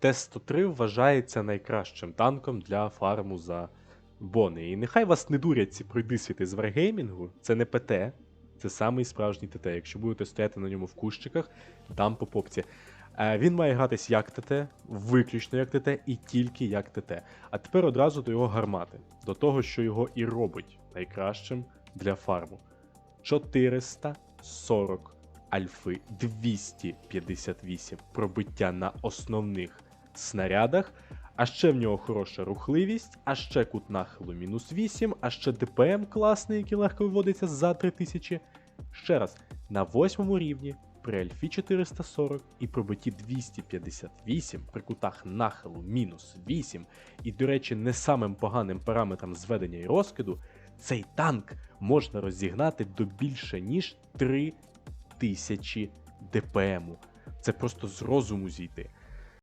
Т-103 вважається найкращим танком для фарму за бони. І нехай вас не дурять ці пройдисвіти з Wargaming, це не ПТ, це самий справжній ТТ. Якщо будете стояти на ньому в кущиках, дам по попці. Е, Він має гратись як ТТ, виключно як ТТ і тільки як ТТ. А тепер одразу до його гармати, до того, що його і робить найкращим для фарму. 440 альфи, 258 пробиття на основних снарядах, а ще в нього хороша рухливість, а ще кут нахилу мінус 8, а ще ДПМ класний, який легко виводиться за 3000. Ще раз, на восьмому рівні при альфі 440 і пробитті 258 при кутах нахилу мінус 8, і, до речі, не самим поганим параметром зведення і розкиду, цей танк можна розігнати до більше ніж 3000 ДПМу. Це просто з розуму зійти.